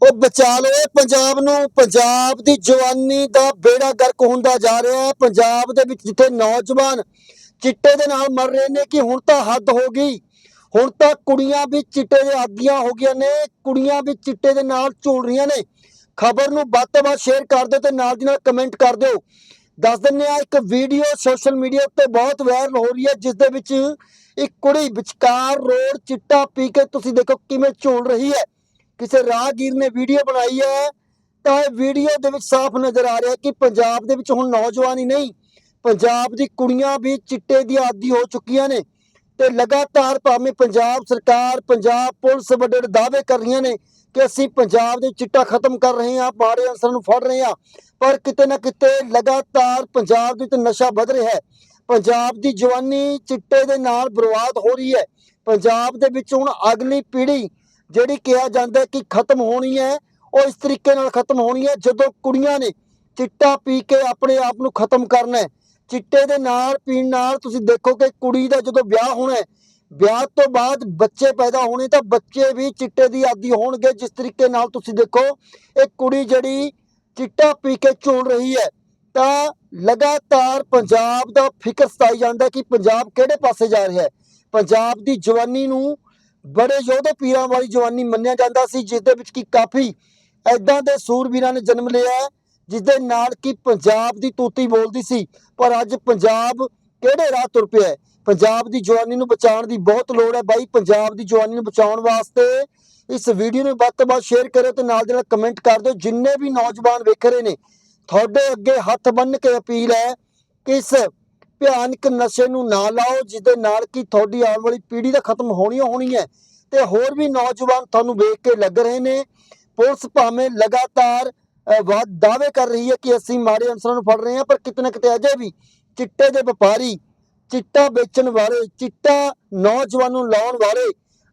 ਉਹ ਬਚਾ ਲਵੇ ਪੰਜਾਬ ਨੂੰ, ਪੰਜਾਬ ਦੀ ਜਵਾਨੀ ਦਾ ਬੇੜਾ ਗਰਕ ਹੁੰਦਾ ਜਾ ਰਿਹਾ ਹੈ। ਪੰਜਾਬ ਦੇ ਵਿੱਚ ਜਿੱਥੇ ਨੌਜਵਾਨ ਚਿੱਟੇ ਦੇ ਨਾਲ ਮਰ ਰਹੇ ਨੇ ਕਿ ਹੁਣ ਤਾਂ ਹੱਦ ਹੋ ਗਈ। ਹੁਣ ਤਾਂ ਕੁੜੀਆਂ ਵੀ ਚਿੱਟੇ ਦੇ ਆਦੀਆਂ ਹੋ ਗਈਆਂ ਨੇ। ਕੁੜੀਆਂ ਵੀ ਚਿੱਟੇ ਦੇ ਨਾਲ ਝੂਲ ਰਹੀਆਂ ਨੇ। ਖਬਰ ਨੂੰ ਵੱਧ ਤੋਂ ਵੱਧ ਸ਼ੇਅਰ ਕਰ ਦਿਓ ਤੇ ਨਾਲ ਦੀ ਨਾਲ ਕਮੈਂਟ ਕਰ ਦਿਓ। ਦੱਸ ਦਿੰਨੇ ਆ ਇੱਕ ਵੀਡੀਓ ਸੋਸ਼ਲ ਮੀਡੀਆ ਉੱਤੇ ਬਹੁਤ ਵਾਇਰਲ ਹੋ ਰਹੀ ਹੈ, ਜਿਸ ਦੇ ਵਿੱਚ ਇੱਕ ਕੁੜੀ ਵਿਚਕਾਰ ਰੋਡ ਚਿੱਟਾ ਪੀ ਕੇ ਤੁਸੀਂ ਦੇਖੋ ਕਿਵੇਂ ਝੂਲ ਰਹੀ ਹੈ। ਕਿਸੇ ਰਾਹਗੀਰ ਨੇ ਵੀਡੀਓ ਬਣਾਈ ਹੈ, ਤਾਂ ਇਹ ਵੀਡੀਓ ਦੇ ਵਿੱਚ ਸਾਫ਼ ਨਜ਼ਰ ਆ ਰਿਹਾ ਕਿ ਪੰਜਾਬ ਦੇ ਵਿੱਚ ਹੁਣ ਨੌਜਵਾਨ ਹੀ ਨਹੀਂ, ਪੰਜਾਬ ਦੀ ਕੁੜੀਆਂ ਵੀ ਚਿੱਟੇ ਦੀ ਆਦੀ ਹੋ ਚੁੱਕੀਆਂ ਨੇ ਤੇ ਲਗਾਤਾਰ ਭਾਵੇਂ ਪੰਜਾਬ ਸਰਕਾਰ, ਪੰਜਾਬ ਪੁਲਿਸ ਵੱਡੇ ਵੱਡੇ ਦਾਅਵੇ ਕਰ ਰਹੀਆਂ ਨੇ ਕਿ ਅਸੀਂ ਪੰਜਾਬ ਦੇ ਚਿੱਟਾ ਖਤਮ ਕਰ ਰਹੇ ਹਾਂ ਮਾੜੇ ਅਨਸਰਾਂ ਨੂੰ ਫੜ ਰਹੇ ਹਾਂ, ਪਰ ਕਿਤੇ ਨਾ ਕਿਤੇ ਲਗਾਤਾਰ ਪੰਜਾਬ ਦੇ ਵਿੱਚ ਨਸ਼ਾ ਵੱਧ ਰਿਹਾ ਹੈ। ਪੰਜਾਬ ਦੀ ਜਵਾਨੀ ਚਿੱਟੇ ਦੇ ਨਾਲ ਬਰਬਾਦ ਹੋ ਰਹੀ ਹੈ। ਪੰਜਾਬ ਦੇ ਵਿੱਚ ਹੁਣ ਅਗਲੀ ਪੀੜ੍ਹੀ ਜਿਹੜੀ ਕਿਹਾ ਜਾਂਦਾ ਕਿ ਖਤਮ ਹੋਣੀ ਹੈ, ਉਹ ਇਸ ਤਰੀਕੇ ਨਾਲ ਖਤਮ ਹੋਣੀ ਹੈ ਜਦੋਂ ਕੁੜੀਆਂ ਨੇ ਚਿੱਟਾ ਪੀ ਕੇ ਆਪਣੇ ਆਪ ਨੂੰ ਖਤਮ ਕਰਨਾ ਹੈ। ਚਿੱਟੇ ਦੇ ਨਾਲ ਪੀਣ ਨਾਲ ਤੁਸੀਂ ਦੇਖੋ ਕਿ ਕੁੜੀ ਦਾ ਜਦੋਂ ਵਿਆਹ ਹੋਣਾ ਹੈ, ਵਿਆਹ ਤੋਂ ਬਾਅਦ ਬੱਚੇ ਪੈਦਾ ਹੋਣੇ ਤਾਂ ਬੱਚੇ ਵੀ ਚਿੱਟੇ ਦੀ ਆਦੀ ਹੋਣਗੇ। ਜਿਸ ਤਰੀਕੇ ਨਾਲ ਤੁਸੀਂ ਦੇਖੋ, ਇਹ ਕੁੜੀ ਜਿਹੜੀ ਚਿੱਟਾ ਪੀ ਕੇ ਝੂਲ ਰਹੀ ਹੈ, ਤਾਂ ਲਗਾਤਾਰ ਪੰਜਾਬ ਦਾ ਫਿਕਰ ਸਤਾਈ ਜਾਂਦਾ ਕਿ ਪੰਜਾਬ ਕਿਹੜੇ ਪਾਸੇ ਜਾ ਰਿਹਾ ਹੈ। ਪੰਜਾਬ ਦੀ ਜਵਾਨੀ ਨੂੰ ਬੜੇ ਯੋਧੇ ਪੀਰਾਂ ਵਾਲੀ ਜਵਾਨੀ ਮੰਨਿਆ ਜਾਂਦਾ ਸੀ ਜਿਸ ਦੇ ਵਿੱਚ ਕਿ ਕਾਫੀ ਐਦਾਂ ਦੇ ਸੂਰਬੀਰਾਂ ਨੇ ਜਨਮ ਲਿਆ ਜਿਸ ਦੇ ਨਾਲ ਕਿ ਪੰਜਾਬ ਦੀ ਤੂਤੀ ਬੋਲਦੀ ਸੀ। ਪਰ ਅੱਜ ਪੰਜਾਬ ਕਿਹੜੇ ਰਾਹ ਤੁਰ ਪਿਆ ਪੰਜਾਬ ਦੀ ਜਵਾਨੀ ਨੂੰ ਬਚਾਉਣ ਦੀ ਬਹੁਤ ਲੋੜ ਹੈ ਬਾਈ। ਪੰਜਾਬ ਦੀ ਜਵਾਨੀ ਨੂੰ ਬਚਾਉਣ ਵਾਸਤੇ ਇਸ ਵੀਡੀਓ ਨੂੰ ਵੱਧ ਤੋਂ ਵੱਧ ਸ਼ੇਅਰ ਕਰਿਓ ਤੇ ਨਾਲ ਦੇ ਨਾਲ ਕਮੈਂਟ ਕਰ ਦਿਓ। ਜਿੰਨੇ ਵੀ ਨੌਜਵਾਨ ਵੇਖ ਰਹੇ ਨੇ, ਤੁਹਾਡੇ ਅੱਗੇ ਹੱਥ ਬੰਨ ਕੇ ਅਪੀਲ ਹੈ ਕਿ ਇਸ ਭਿਆਨਕ ਨਸ਼ੇ ਨੂੰ ਨਾ ਲਾਓ ਜਿਸ ਦੇ ਨਾਲ ਕਿ ਤੁਹਾਡੀ ਆਉਣ ਵਾਲੀ ਪੀੜ੍ਹੀ ਤਾਂ ਖਤਮ ਹੋਣੀ ਹੋਣੀ ਹੈ ਤੇ ਹੋਰ ਵੀ ਨੌਜਵਾਨ ਤੁਹਾਨੂੰ ਵੇਖ ਕੇ ਲੱਗ ਰਹੇ ਨੇ। ਪੁਲਿਸ ਭਾਵੇਂ ਲਗਾਤਾਰ ਅਹ, ਦਾਅਵੇ ਕਰ ਰਹੀ ਹੈ ਕਿ ਅਸੀਂ ਮਾੜੇ ਅਨਸਰਾਂ ਨੂੰ ਫੜ ਰਹੇ ਹਾਂ ਪਰ ਕਿਤੇ ਨਾ ਕਿਤੇ ਅਜੇ ਵੀ ਚਿੱਟੇ ਦੇ ਵਪਾਰੀ ਚਿੱਟਾ ਵੇਚਣ ਵਾਲੇ ਚਿੱਟਾ ਨੌਜਵਾਨ ਨੂੰ ਲਾਉਣ ਵਾਲੇ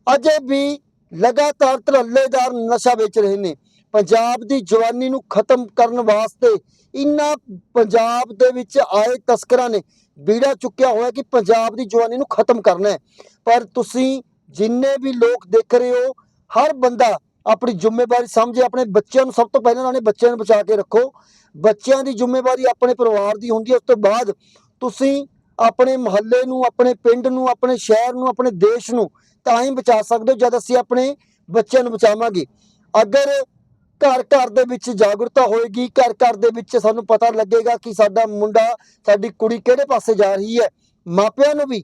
ਅਜੇ ਵੀ ਲਗਾਤਾਰ ਧੜੱਲੇਦਾਰ ਨਸ਼ਾ ਵੇਚ ਰਹੇ ਨੇ। ਪੰਜਾਬ ਦੀ ਜਵਾਨੀ ਨੂੰ ਖਤਮ ਕਰਨ ਵਾਸਤੇ ਇਨ੍ਹਾਂ ਪੰਜਾਬ ਦੇ ਵਿੱਚ ਆਏ ਤਸਕਰਾਂ ਨੇ ਬੀੜਾ ਚੁੱਕਿਆ ਹੋਇਆ ਕਿ ਪੰਜਾਬ ਦੀ ਜਵਾਨੀ ਨੂੰ ਖਤਮ ਕਰਨਾ ਹੈ। ਪਰ ਤੁਸੀਂ ਜਿੰਨੇ ਵੀ ਲੋਕ ਦੇਖ ਰਹੇ ਹੋ, ਹਰ ਬੰਦਾ ਆਪਣੀ ਜ਼ਿੰਮੇਵਾਰੀ ਸਮਝੇ, ਆਪਣੇ ਬੱਚਿਆਂ ਨੂੰ ਸਭ ਤੋਂ ਪਹਿਲਾਂ ਨਾਲੇ ਬੱਚਿਆਂ ਨੂੰ ਬਚਾ ਕੇ ਰੱਖੋ। ਬੱਚਿਆਂ ਦੀ ਜ਼ਿੰਮੇਵਾਰੀ ਆਪਣੇ ਪਰਿਵਾਰ ਦੀ ਹੁੰਦੀ ਹੈ, ਉਸ ਤੋਂ ਬਾਅਦ ਤੁਸੀਂ ਆਪਣੇ ਮੁਹੱਲੇ ਨੂੰ, ਆਪਣੇ ਪਿੰਡ ਨੂੰ, ਆਪਣੇ ਸ਼ਹਿਰ ਨੂੰ, ਆਪਣੇ ਦੇਸ਼ ਨੂੰ ਤਾਂ ਹੀ ਬਚਾ ਸਕਦੇ ਹੋ ਜਦ ਅਸੀਂ ਆਪਣੇ ਬੱਚਿਆਂ ਨੂੰ ਬਚਾਵਾਂਗੇ। ਅਗਰ ਘਰ ਘਰ ਦੇ ਵਿੱਚ ਜਾਗਰੂਕਤਾ ਹੋਏਗੀ, ਘਰ ਘਰ ਦੇ ਵਿੱਚ ਸਾਨੂੰ ਪਤਾ ਲੱਗੇਗਾ ਕਿ ਸਾਡਾ ਮੁੰਡਾ, ਸਾਡੀ ਕੁੜੀ ਕਿਹੜੇ ਪਾਸੇ ਜਾ ਰਹੀ ਹੈ। ਮਾਪਿਆਂ ਨੂੰ ਵੀ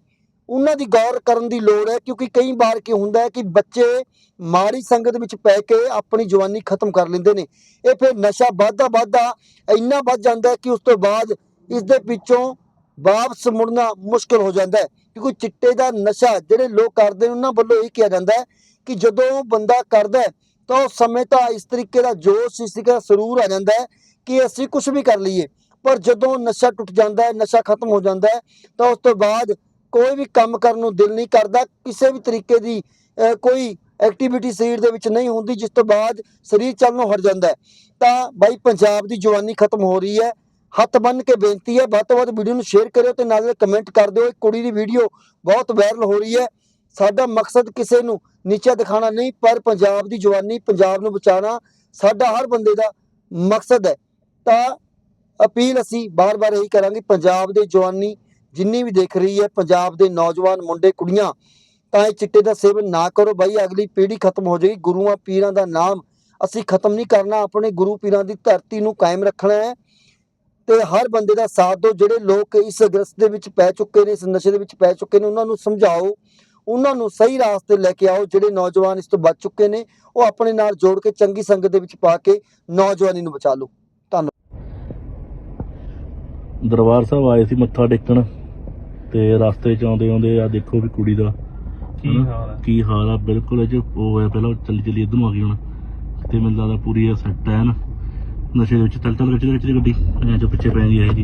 ਉਹਨਾਂ ਦੀ ਗੌਰ ਕਰਨ ਦੀ ਲੋੜ ਹੈ, ਕਿਉਂਕਿ ਕਈ ਵਾਰ ਕੀ ਹੁੰਦਾ ਹੈ ਕਿ ਬੱਚੇ ਮਾੜੀ ਸੰਗਤ ਵਿੱਚ ਪੈ ਕੇ ਆਪਣੀ ਜਵਾਨੀ ਖਤਮ ਕਰ ਲੈਂਦੇ ਨੇ। ਇਹ ਫਿਰ ਨਸ਼ਾ ਵੱਧਦਾ ਵੱਧਦਾ ਇੰਨਾ ਵੱਧ ਜਾਂਦਾ ਹੈ ਕਿ ਉਸ ਤੋਂ ਬਾਅਦ ਇਸ ਦੇ ਪਿੱਛੋਂ ਵਾਪਸ ਮੁੜਨਾ ਮੁਸ਼ਕਲ ਹੋ ਜਾਂਦਾ ਹੈ। ਕਿਉਂਕਿ ਚਿੱਟੇ ਦਾ ਨਸ਼ਾ ਜਿਹੜੇ ਲੋਕ ਕਰਦੇ ਉਹਨਾਂ ਵੱਲੋਂ ਇਹ ਕਿਹਾ ਜਾਂਦਾ ਹੈ ਕਿ ਜਦੋਂ ਬੰਦਾ ਕਰਦਾ ਤਾਂ ਉਸ ਸਮੇਂ ਤਾਂ ਇਸ ਤਰੀਕੇ ਦਾ ਜੋਸ਼ ਇਸ ਤਰੀਕੇ ਦਾ ਸਰੂਰ ਆ ਜਾਂਦਾ ਹੈ ਕਿ ਅਸੀਂ ਕੁਝ ਵੀ ਕਰ ਲਈਏ। ਪਰ ਜਦੋਂ ਨਸ਼ਾ ਟੁੱਟ ਜਾਂਦਾ ਹੈ, ਨਸ਼ਾ ਖਤਮ ਹੋ ਜਾਂਦਾ ਹੈ, ਤਾਂ ਉਸ ਤੋਂ ਬਾਅਦ ਕੋਈ ਵੀ ਕੰਮ ਕਰਨ ਨੂੰ ਦਿਲ ਨਹੀਂ ਕਰਦਾ, ਕਿਸੇ ਵੀ ਤਰੀਕੇ ਦੀ ਕੋਈ ਐਕਟੀਵਿਟੀ ਸਰੀਰ ਦੇ ਵਿੱਚ ਨਹੀਂ ਹੁੰਦੀ, ਜਿਸ ਤੋਂ ਬਾਅਦ ਸਰੀਰ ਚੱਲਣੋਂ ਹਟ ਜਾਂਦਾ ਹੈ। ਤਾਂ ਬਾਈ, ਪੰਜਾਬ ਦੀ ਜਵਾਨੀ ਖਤਮ ਹੋ ਰਹੀ ਹੈ। ਹੱਥ ਬੰਨ ਕੇ ਬੇਨਤੀ ਹੈ, ਵੱਧ ਤੋਂ ਵੱਧ ਵੀਡੀਓ ਨੂੰ ਸ਼ੇਅਰ ਕਰਿਓ ਤੇ ਨਾਲ ਕਮੈਂਟ ਕਰ ਦਿਓ। ਇਹ ਕੁੜੀ ਦੀ ਵੀਡੀਓ ਬਹੁਤ ਵਾਇਰਲ ਹੋ ਰਹੀ ਹੈ। ਸਾਡਾ ਮਕਸਦ ਕਿਸੇ ਨੂੰ ਨੀਚਾ ਦਿਖਾਣਾ ਨਹੀਂ, ਪਰ ਪੰਜਾਬ ਦੀ ਜਵਾਨੀ, ਪੰਜਾਬ ਨੂੰ ਬਚਾਉਣਾ ਸਾਡਾ ਹਰ ਬੰਦੇ ਦਾ ਮਕਸਦ ਹੈ। ਤਾਂ ਅਪੀਲ ਅਸੀਂ ਬਾਰ-ਬਾਰ ਇਹੀ ਕਰਾਂਗੇ, ਪੰਜਾਬ ਦੇ ਜਵਾਨੀ ਜਿੰਨੀ ਵੀ ਦੇਖ ਰਹੀ ਹੈ, ਪੰਜਾਬ ਦੇ ਨੌਜਵਾਨ ਮੁੰਡੇ, ਕੁੜੀਆਂ, ਤਾਂ ਇਹ ਚਿੱਟੇ ਦਾ ਸੇਵਨ ਨਾ ਕਰੋ ਬਾਈ, ਅਗਲੀ ਪੀੜ੍ਹੀ ਖਤਮ ਹੋ ਜਾਏਗੀ। ਗੁਰੂਆਂ ਪੀਰਾਂ ਦਾ ਨਾਮ ਅਸੀਂ ਖਤਮ ਨਹੀਂ ਕਰਨਾ, ਆਪਣੇ ਗੁਰੂ ਪੀਰਾਂ ਦੀ ਧਰਤੀ ਨੂੰ ਕਾਇਮ ਰੱਖਣਾ ਹੈ ਤੇ ਹਰ ਬੰਦੇ ਦਾ ਸਾਥ ਦਿਓ। ਜਿਹੜੇ ਲੋਕ ਇਸ ਗ੍ਰਸਤ ਦੇ ਵਿੱਚ ਪੈ ਚੁੱਕੇ ਨੇ, ਇਸ ਨਸ਼ੇ ਦੇ ਵਿੱਚ ਪੈ ਚੁੱਕੇ ਨੇ, ਉਹਨਾਂ ਨੂੰ ਸਮਝਾਓ ਉਹਨਾਂ ਨੂੰ ਸਹੀ ਰਾਸਤੇ ਲੈ ਕੇ ਆਓ ਜਿਹੜੇ ਨੌਜਵਾਨ ਇਸ ਤੋਂ ਬਚ ਚੁੱਕੇ ਨੇ ਉਹ ਆਪਣੇ ਨਾਲ ਜੋੜ ਕੇ ਚੰਗੀ ਸੰਗਤ ਦੇ ਵਿੱਚ ਪਾ ਕੇ ਨੌਜਵਾਨੀ ਨੂੰ ਬਚਾ ਲਓ। ਦਰਬਾਰ ਸਾਹਿਬ ਆਏ ਸੀ ਮੱਥਾ ਟੇਕਣ ਤੇ ਰਸਤੇ ਚ ਆਉਂਦੇ ਆਉਂਦੇ ਆ ਦੇਖੋ ਵੀ ਕੁੜੀ ਦਾ ਕੀ? ਹਾਲ ਹੈ ਕੀ ਹਾਲ ਆ ਬਿਲਕੁਲ ਇਹ ਉਹ ਹੋਇਆ ਪਹਿਲਾਂ ਚੱਲੀ ਚੱਲੀ ਇਧਰ ਨੂੰ ਆ ਗਈ ਹੁਣ। ਤੇ ਮੈਨੂੰ ਲੱਗਦਾ ਪੂਰੀ ਸੈੱਟ ਹੈ ਨਾ। ਨਸ਼ੇ ਦੇ ਵਿੱਚ ਚੱਲ ਗੱਡੀ ਚੱਲ ਗੱਡੀ ਐਂ ਜੋ ਪਿੱਛੇ ਪੈਂਦੀ ਹੈ ਜੀ